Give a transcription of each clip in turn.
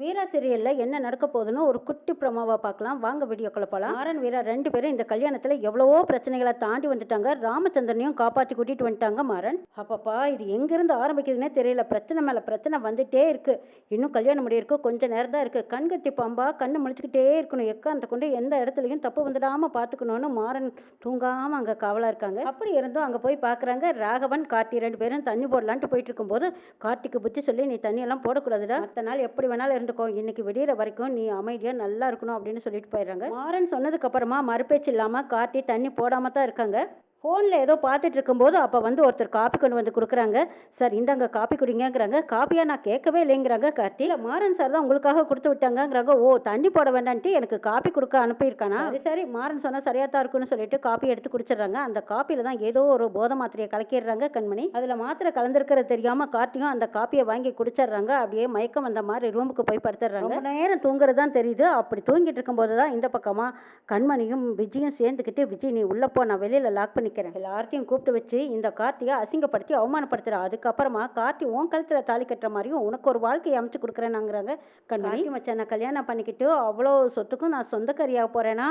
வீரா சீரியலில் என்ன நடக்க போகுதுன்னு ஒரு குட்டி ப்ரோமோவாக பார்க்கலாம். வாங்க வீடியோக்குள்ள போகலாம் மாறன் வீரா ரெண்டு பேரும் இந்த கல்யாணத்தில் எவ்வளவோ பிரச்சனைகளை தாண்டி வந்துட்டாங்க. ராமச்சந்திரனையும் காப்பாற்றி கூட்டிகிட்டு வந்துட்டாங்க மாறன். அப்பப்பா இது எங்கேருந்து ஆரம்பிக்குதுன்னே தெரியல. பிரச்சனை மேலே பிரச்சனை வந்துட்டே இருக்கு. இன்னும் கல்யாணம் முடியிருக்கு கொஞ்சம் நேரம் தான் இருக்குது கண்கட்டி பாம்பா கண்ணு முழிச்சுக்கிட்டே இருக்கணும். எக்காந்த கொண்டு எந்த இடத்துலையும் தப்பு வந்துடாமல் பார்த்துக்கணும்னு மாறன் தூங்காமல் அங்கே காவலாக இருக்காங்க. அப்படி இருந்தும் அங்கே போய் பார்க்குறாங்க ராகவன் கார்த்தி ரெண்டு பேரும் தண்ணி போடலான்ட்டு போயிட்டு இருக்கும்போது கார்த்திக்கு புத்தி சொல்லி நீ தண்ணியெல்லாம் போடக்கூடாதுடா. மற்ற நாள் எப்படி வேணாலும் இருந்துக்கோ இன்னைக்கு விடியிற வரைக்கும் நீ அமைதியாக நல்லா இருக்கணும் அப்படின்னு சொல்லிட்டு போயிடுறாங்க. மாறன் சொன்னதுக்கு அப்புறமா மறுபேச்சு இல்லாமல் கார்த்தி தண்ணி போடாமல் தான் இருக்காங்க. ஃபோனில் ஏதோ பார்த்துட்டு இருக்கும்போது அப்போ வந்து ஒருத்தர் காப்பி கொண்டு வந்து கொடுக்குறாங்க. சார் இந்தாங்க காப்பி குடிங்கங்கிறாங்க. காப்பியா நான் கேட்கவே இல்லைங்கிறாங்க. "இல்ல, மாறன் சார் தான் உங்களுக்காக கொடுத்து விட்டாங்கங்கிறாங்க. ஓ தண்ணி போட வேண்டான்ட்டு எனக்கு காப்பி கொடுக்க அனுப்பியிருக்கானா? சரி சரி மாறன் சொன்னால் சரியாக தான் இருக்குன்னு சொல்லிட்டு காப்பி எடுத்து குடிச்சிடுறாங்க. அந்த காப்பியில் தான் ஏதோ ஒரு போதை மாத்திரையை கலக்கிடுறாங்க கண்மணி. அதில் மாத்திரை கலந்துருக்கிறது தெரியாமல் கார்த்தியும் அந்த காப்பியை வாங்கி குடிச்சிடுறாங்க. அப்படியே மயக்கம் வந்த மாதிரி ரூமுக்கு போய் படுத்துடுறாங்க. நேரம் தூங்குறது தான் தெரியுது. அப்படி தூங்கிட்டு இருக்கும்போது தான் இந்த பக்கமாக கண்மணியும் விஜயும் சேர்ந்துக்கிட்டு விஜய் நீ உள்ளே போ. நான் வெளியில் லாக் பண்ணிக்கிறேன் எல்லார்த்தையும் கூப்பிட்டு வச்சு இந்த கார்த்தியை அசிங்கப்படுத்தி அவமானப்படுத்துறா. அதுக்கப்புறமா கார்த்தி உன் கழுத்தில் தாலி கட்டுற மாதிரியும் உனக்கு ஒரு வாழ்க்கையை அமைச்சு கொடுக்குறேனாங்கிறாங்க கண்மணி மச்சான் நான் கல்யாணம் பண்ணிக்கிட்டு அவ்வளோ சொத்துக்கும் நான் சொந்தக்காரியாக போகிறேன்னா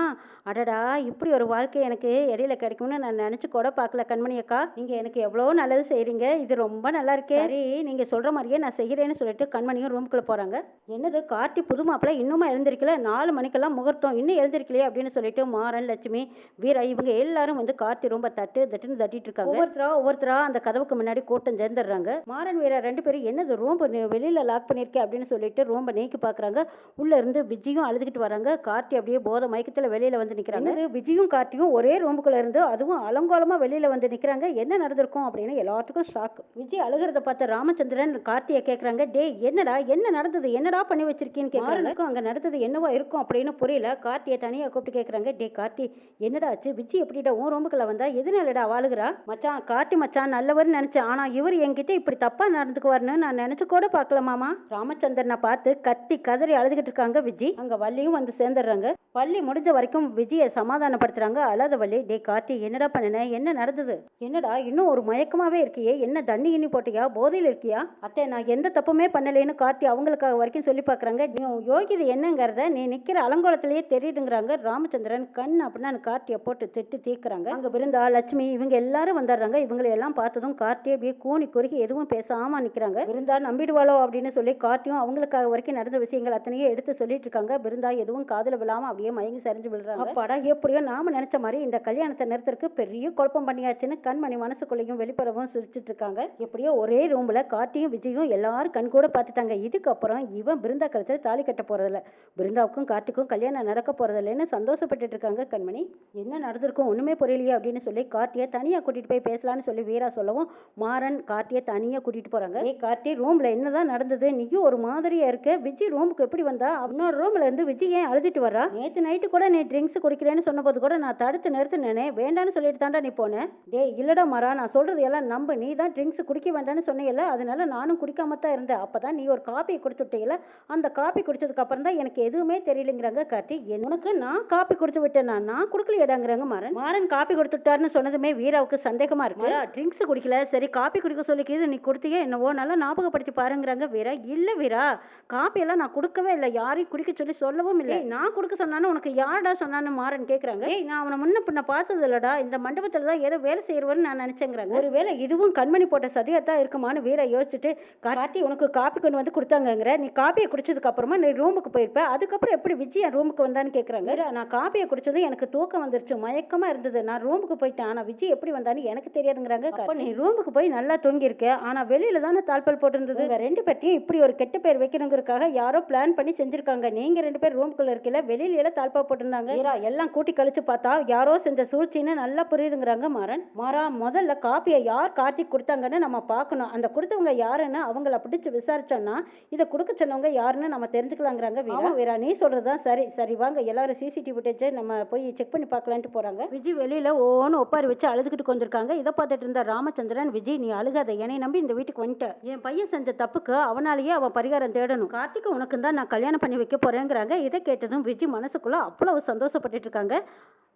அடடா இப்படி ஒரு வாழ்க்கை எனக்கு இடையில கிடைக்கும்னு நான் நினச்சி கூட பார்க்கல கண்மணி அக்கா. நீங்கள் எனக்கு எவ்வளோ நல்லது செய்கிறீங்க இது ரொம்ப நல்லா இருக்கே. சரி. நீங்கள் சொல்கிற மாதிரியே நான் செய்கிறேன்னு சொல்லிட்டு கண்மணியும் ரூமுக்குள்ளே போகிறாங்க என்னது கார்த்தி புது மாப்பிள்ளை இன்னுமா எழுந்திருக்கல? நாலு மணிக்கெல்லாம் முகூர்த்தம் இன்னும் எழுந்திருக்கலையே அப்படின்னு சொல்லிட்டு மாறன் லட்சுமி வீரா இவங்க எல்லாரும் வந்து கார்த்தி ரொம்ப தட்டு தட்டுன்னு தட்டிட்டு இருக்காங்க. ஒவ்வொருத்தரா ஒவ்வொருத்தரா அந்த கதவுக்கு முன்னாடி கூட்டம் சேர்ந்துடுறாங்க. மாறன் வீரா ரெண்டு பேரும் என்னது ரூம் வெளியில லாக் பண்ணியிருக்கே அப்படின்னு சொல்லிட்டு ரூம்ப நீக்கி பார்க்கறாங்க உள்ள இருந்து விஜயும் அழுதுகிட்டு வராங்க. கார்த்தி அப்படியே போதை மயக்கத்துல வெளியில வந்து நிக்கிறாங்க. விஜயும் கார்த்தியும் ஒரே ரூமுக்குள்ள இருந்து அதுவும் அலங்கோலமா வெளியில வந்து நிக்கிறாங்க. என்ன நடந்திருக்கும் அப்படின்னு எல்லாத்துக்கும் ஷாக் விஜய் அழுகிறத பார்த்த ராமச்சந்திரன் கார்த்தியை கேக்குறாங்க. டேய் என்னடா என்ன நடந்தது? என்னடா பண்ணி வச்சிருக்கீன்னு கேக்குறாங்க. அங்க நடந்தது என்னவா இருக்கும் அப்படின்னு புரியல. கார்த்தியை தனியா கூப்பிட்டு கேக்குறாங்க. டே கார்த்தி என்னடா ஆச்சு? விஜய் எப்படிடா உன் ரூமுக்குள்ள வந்தா? எதுனாலடா வாழுகிறா? மச்சான் கார்த்தி மச்சான் நல்லவர்னு நினைச்சேன் ஆனா இவர் என்கிட்ட இப்படி தப்பா நடந்துக்குவார்னு நான் நினைச்சு கூட பார்க்கல மாமா. ராமச்சந்திரனை பார்த்து கத்தி கதறி அழுதுகிட்டு இருக்காங்க விஜி. அங்க வள்ளியும் வந்து சேர்ந்துடுறாங்க. வள்ளி முடிஞ்ச வரைக்கும் விஜயை சமாதானப்படுத்துறாங்க. அழாத வள்ளி டே கார்த்தி என்னடா பண்ணுன? என்ன நடந்தது? என்னடா இன்னும் ஒரு மயக்கமாவே இருக்கியே? என்ன தண்ணி இன்னி போட்டியா? போதையில் இருக்கியா? அத்தை நான் எந்த தப்புமே பண்ணலேன்னு கார்த்தி அவங்களுக்காக வரைக்கும் சொல்லி பார்க்குறாங்க. நீ யோகிதை என்னங்கிறத? நீ நிக்கிற அலங்கோலத்திலேயே தெரியுதுங்கிறாங்க. ராமச்சந்திரன் கண் அப்படின்னா கார்த்தியை போட்டு திட்டு தீக்குறாங்க அங்க விருந்தா லட்சுமி இவங்க எல்லாரும் வந்துடுறாங்க இவங்களை எல்லாம் பார்த்ததும் கார்த்தி அப்படியே கூனி குறுகி எதுவும் பேசாம நிக்கிறாங்க. பிருந்தா நம்பிடுவாளோ அப்படின்னு சொல்லி கார்த்தியும் அவங்களுக்காக வரைக்கும் நடந்த விஷயங்கள் அத்தனையும் எடுத்து சொல்லிட்டு இருக்காங்க. பிருந்தா எதுவும் காதுல விழாம அப்படியே மயங்கி சரிஞ்சு விழுறாங்க. படம் எப்படியோ நாம நினைச்ச மாதிரி இந்த கல்யாணத்தை நிறுத்தறதுக்கு பெரிய குழப்பம் பண்ணியாச்சுன்னு கண்மணி மனசுக்குள்ளேயும் வெளிப்படவும் சிரிச்சிட்டு இருக்காங்க. எப்படியோ ஒரே ரூம்ல கார்த்தியும் விஜயும் எல்லாரும் கண் கூட பார்த்துட்டாங்க. இதுக்கப்புறம் இவன் பிருந்தா கழுத்துல தாலி கட்ட போறதில்ல. பிருந்தாவுக்கும் கார்த்திக்கும் கல்யாணம் நடக்க போறதில்லைன்னு சந்தோஷப்பட்டுட்டு இருக்காங்க கண்மணி. என்ன நடந்திருக்கும்? ஒண்ணுமே புரியலையே அப்படின்னு சொல்லி கார்த்தியை தனியாக கூட்டிட்டு போய் பேசலாம்னு சொல்லி வீரா சொல்லவும் மாறன் கார்த்தியை தனியாக கூட்டிட்டு போறாங்க. ஏ கார்த்தி ரூம்ல என்னதான் நடந்தது? நீயும் ஒரு மாதிரியா இருக்க. விஜய் ரூமுக்கு எப்படி வந்தா? இன்னொரு ரூம்ல இருந்து விஜய் ஏன் அழுதுட்டு வரா நேத்து நைட்டு கூட நீ ட்ரிங்க்ஸ் குடிக்கிறேன்னு சொன்னபோது கூட நான் தடுத்து நிறுத்தினேனே. வேண்டான்னு சொல்லிட்டு தாண்டா நீ போனேன் டேய் இல்லடா மாறா நான் சொல்றது எல்லாம் நம்ப. நீ தான் ட்ரிங்க்ஸ் குடிக்க வேண்டாம்னு சொன்னீங்கல்ல அதனால நானும் குடிக்காம தான் இருந்தேன். அப்பதான் நீ ஒரு காப்பி கொடுத்து அந்த காப்பி குடிச்சதுக்கு அப்புறம் தான் எனக்கு எதுவுமே தெரியலங்கிறாங்க கார்த்தி. எனக்கு உனக்கு நான் காப்பி கொடுத்து விட்டேன்? நான் கொடுக்கலையடாங்கிறாங்க மாறன். மாறன் காப்பி கொடுத்து விட்டாருன்னு சொன்னதுமே வீராவுக்கு சந்தேகமா இருக்கு. ட்ரிங்க்ஸ் குடிக்கல. சரி காப்பி குடிக்க சொல்லிக்கிது நீ கொடுத்தியே என்னவோ நல்லா ஞாபகப்படுத்தி பாருங்கிறாங்க வீரா. இல்ல வீரா காப்பி எல்லாம் நான் கொடுக்கவே இல்லை. யாரையும் குடிக்க சொல்லி சொல்லவும் இல்லை. நான் கொடுக்க சொன்னானு உனக்கு யாரடா சொன்னான்னு மாறன் கேக்குறாங்க. ஏய் நான் அவனை முன்ன பின்ன பார்த்தது இல்லடா இந்த மண்டபத்துல தான் ஏதோ வேலை செய்யறவன்னு நான் நினைச்சேங்கிறாங்க. ஒருவேளை இதுவும் கண்மணி போட்ட சதியத்தான் இருக்குமான்னு வீரா யோசிச்சுட்டு கார்த்தி உனக்கு காப்பி கொண்டு வந்து கொடுத்தாங்கங்கிற. நீ காப்பியை குடிச்சதுக்கு அப்புறமா நீ ரூமுக்கு போயிருப்ப. அதுக்கப்புறம் எப்படி விஜய் என் ரூமுக்கு வந்தான்னு கேக்குறாங்க. வீரா, நான் காப்பியை குடிச்சதும் எனக்கு தூக்கம் வந்துருச்சு. மயக்கமா இருந்தது. நான் ரூமுக்கு போயிட்டேன். ஆனா விஜய் எப்படி வந்தான்னு எனக்கு தெரியாதுங்கிறாங்க அப்ப நீ ரூமுக்கு போய் நல்லா தூங்கி இருக்க ஆனா வெளியில தானே தாழ்பால் போட்டிருந்தது? ரெண்டு பேர்த்தையும் இப்படி ஒரு கெட்ட பேர் வைக்கணுங்கிறதுக்காக யாரோ பிளான் பண்ணி செஞ்சிருக்காங்க. நீங்க ரெண்டு பேர் ரூமுக்குள்ள இருக்கல வெளியில எல்லாம் தாழ்பா போட்டிருந்தாங்க. எல்லாம் கூட்டி கழிச்சு பார்த்தா யாரோ செஞ்ச சூழ்ச்சின்னு நல்லா புரியுதுங்கிறாங்க மாறன். மாறா முதல்ல காப்பியை யார் கார்த்திக் கொடுத்தாங்கன்னு நம்ம பார்க்கணும். அந்த கொடுத்தவங்க யாருன்னு அவங்கள பிடிச்சு விசாரிச்சோம்னா இதை கொடுக்க சொன்னவங்க யாருன்னு நம்ம தெரிஞ்சுக்கலாங்கிறாங்க வீரா. வீரா நீ சொல்றதுதான் சரி. சரி வாங்க எல்லாரும் சிசிடிவி ஃபுட்டேஜ் நம்ம போய் செக் பண்ணி பார்க்கலான்ட்டு போறாங்க. விஜய் வெளியில ஓன்னு ஒப்பாரி வச்சு அழுதுகிட்டு வந்திருக்காங்க இதை பார்த்துட்டு இருந்த ராமச்சந்திரன் விஜய் நீ அழுகாத. என்னை நம்பி இந்த வீட்டுக்கு வந்துட்ட. என் பையன் செஞ்ச தப்புக்கு அவனாலேயே அவன் பரிகாரம் தேடணும். கார்த்திக் உனக்கு தான் நான் கல்யாணம் பண்ணி வைக்க போறேங்கிறாங்க. இதை கேட்டதும் விஜய் மனசுக்குள்ள அவ்வளவு சந்தோஷப்பட்டு இருக்காங்க.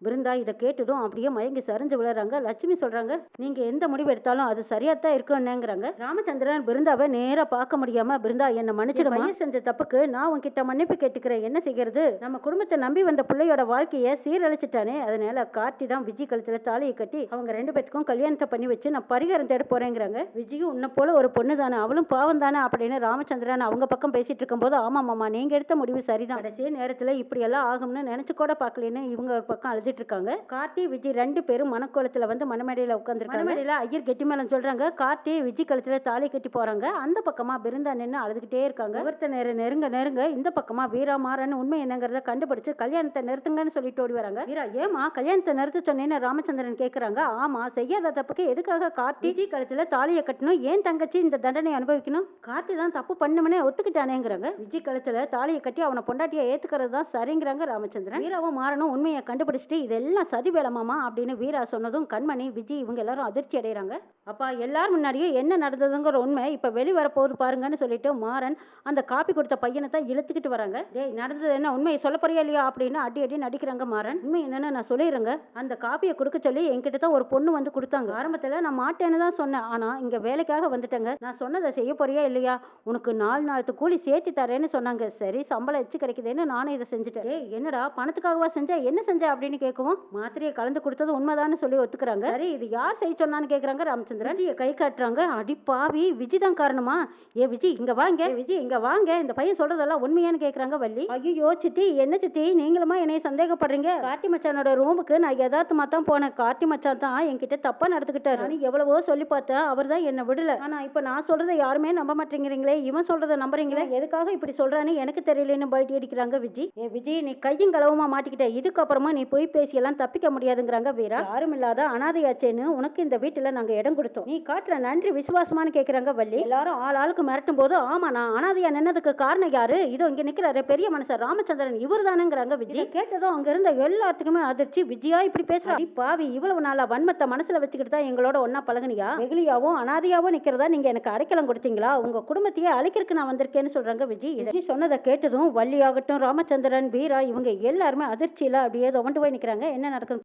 பிருந்தா இதை கேட்டுடும் அப்படியே மயங்கி சரிஞ்சு விழுறாங்க. லட்சுமி சொல்றாங்க நீங்க எந்த முடிவு எடுத்தாலும் அது சரியா தான் இருக்கும்னுங்கிறாங்க. ராமச்சந்திரன் பிருந்தாவை நேரா பார்க்க முடியாம பிருந்தா என்ன மன்னிச்சிடுமா? செஞ்ச தப்புக்கு நான் உன்கிட்ட மன்னிப்பு கேட்டுக்கிறேன். என்ன செய்கிறது? நம்ம குடும்பத்தை நம்பி வந்த பிள்ளையோட வாழ்க்கைய சீரழிச்சிட்டானே. அதனால கார்த்தி தான் விஜய் கழுத்துல தாலியை கட்டி அவங்க ரெண்டு பேத்துக்கும் கல்யாணத்தை பண்ணி வச்சு நான் பரிகாரம் தேட போறேங்கிறாங்க. விஜயும் உன்னை போல ஒரு பொண்ணு தானே அவளும் பாவம் தானே அப்படின்னு ராமச்சந்திரன் அவங்க பக்கம் பேசிட்டு இருக்கும்போது ஆமா மாமா நீங்க எடுத்த முடிவு சரிதான். கடைசி நேரத்துல இப்படி எல்லாம் ஆகும்னு நினைச்சு கூட பாக்கலன்னு இவங்க ஒரு பக்கம் அழுது அழுதுட்டு இருக்காங்க கார்த்தி விஜய் ரெண்டு பேரும் மனக்கோலத்துல வந்து மணமேடையில உட்காந்துருக்காங்க மணமேடையில ஐயர் கெட்டி மேளம் சொல்றாங்க. கார்த்தி விஜய் கழுத்துல தாலி கட்டி போறாங்க. அந்த பக்கமா பிருந்தா நின்று அழுதுகிட்டே இருக்காங்க. ஒருத்த நேரம் நெருங்க நெருங்க இந்த பக்கமா வீரா மாறன் உண்மை என்னங்கிறத கண்டுபிடிச்சு கல்யாணத்தை நிறுத்துங்கன்னு சொல்லிட்டு ஓடி வராங்க. வீரா ஏமா கல்யாணத்தை நிறுத்த சொன்னேன்னு ராமச்சந்திரன் கேக்குறாங்க. ஆமா செய்யாத தப்புக்கு எதுக்காக கார்த்தி விஜய் கழுத்துல தாலியை கட்டணும்? ஏன் தங்கச்சி இந்த தண்டனை அனுபவிக்கணும்? கார்த்தி தான் தப்பு பண்ணுமனே ஒத்துக்கிட்டானேங்கிறாங்க. விஜய் கழுத்துல தாலியை கட்டி அவனை பொண்டாட்டியை ஏத்துக்கிறது தான் சரிங்கிறாங்க ராமச்சந்திரன். வீராவும் மாறனும் உண்மையை கண்டுபிடிச்சிட்டு இதெல்லாம் சதி வேலமாமா அப்படின்னு வீரா சொன்னதும் கண்மணி விஜய் இவங்க எல்லாரும் அதிர்ச்சி அடைகிறாங்க அப்பா எல்லாரும் முன்னாடியே என்ன நடந்ததுங்கிற உண்மை இப்போ வெளிவர வரப்போகுது பாருங்கன்னு சொல்லிட்டு மாறன் அந்த காப்பி கொடுத்த பையனை தான் இழுத்துக்கிட்டு வராங்க. டேய் நடந்தது என்ன? உண்மையை சொல்ல போறியா இல்லையா? அப்படின்னு அடி அடி நடிக்கிறாங்க மாறன். உண்மை என்னன்னு நான் சொல்லிடுறேங்க. அந்த காப்பியை கொடுக்க சொல்லி என்கிட்ட தான் ஒரு பொண்ணு வந்து கொடுத்தாங்க. ஆரம்பத்தில் நான் மாட்டேன்னு தான் சொன்னேன். ஆனால் இங்கே வேலைக்காக வந்துட்டேங்க. நான் சொன்னதை செய்ய போறியா இல்லையா? உனக்கு நாலு நாளுக்கு கூலி சேர்த்து தரேன்னு சொன்னாங்க. சரி சம்பளம் எச்சு கிடைக்குதுன்னு நானும் இதை செஞ்சுட்டேன். ஏய் என்னடா? பணத்துக்காகவா செஞ்சா? என்ன செஞ்ச? அப்படின்னு கேட்கவும் மாத்திரையை கலந்து கொடுத்தது உண்மைதான்னு சொல்லி ஒத்துக்கிறாங்க. சரி இது யார் செய்ய சொன்னான்னு கேக்குறாங்க ராமச்சந்திரன். விஜயை கை காட்டுறாங்க. அடி பாவி விஜய் தான் காரணமா? ஏ விஜய் இங்க வாங்க. விஜய் இங்க வாங்க. இந்த பையன் சொல்றதெல்லாம் உண்மையான்னு கேக்குறாங்க வள்ளி. ஐயோ சித்தி என்ன சித்தி? நீங்களுமா என்னைய சந்தேகப்படுறீங்க? கார்த்தி மச்சானோட ரூமுக்கு நான் யதார்த்தமா தான் போனேன். கார்த்தி மச்சான் தான் என்கிட்ட தப்பா நடந்துக்கிட்டாரு. நான் எவ்வளவோ சொல்லி பார்த்தேன் அவர் தான் என்ன விடல. ஆனா இப்ப நான் சொல்றதை யாருமே நம்ப மாட்டேங்கிறீங்களே? இவன் சொல்றதை நம்புறீங்களே? எதுக்காக இப்படி சொல்றான்னு எனக்கு தெரியலன்னு பல்ட்டி அடிக்கிறாங்க விஜய். ஏ விஜய் நீ கையும் களவுமா மாட்டிக்கிட்ட. இதுக்கப்புறமா நீ போய் பேசியெல்லாம் தப்பிக்க முடியாதுங்கிறாங்க வீரா. யாரும் இல்லாத அனாதையாச்சேன்னு உனக்கு இந்த வீட்டுல நாங்க இடம் கொடுத்தோம். நீ காட்டுற நன்றி விசுவாசமான்னு கேக்குறாங்க வள்ளி. எல்லாரும் ஆள் ஆளுக்கு மிரட்டும் போது ஆமா நான் அனாதையா நின்னதுக்கு காரணம் யாரு? இதோ இங்க நிக்கிறாரு பெரிய மனுஷர் ராமச்சந்திரன். இவர் தானுங்கிறாங்க விஜய் கேட்டதும் அங்க இருந்த எல்லாத்துக்குமே அதிர்ச்சி. விஜயா இப்படி பேசுறா? பாவி இவ்வளவு நாளா வன்மத்தை மனசுல வச்சுக்கிட்டு தான் எங்களோட ஒன்னா பழகுனியா? வெகுளியாவும் அனாதையாவும் நிக்கிறதா நீங்க எனக்கு அடைக்கலம் கொடுத்தீங்களா? உங்க குடும்பத்தையே அழைக்கிறதுக்கு நான் வந்திருக்கேன்னு சொல்றாங்க விஜய். விஜய் சொன்னதை கேட்டதும் வள்ளியாகட்டும் ராமச்சந்திரன் வீரா இவங்க எல்லாருமே அதிர்ச்சியில அப்படியே துவண்டு போய் கேட்குறாங்க என்ன நடக்கும்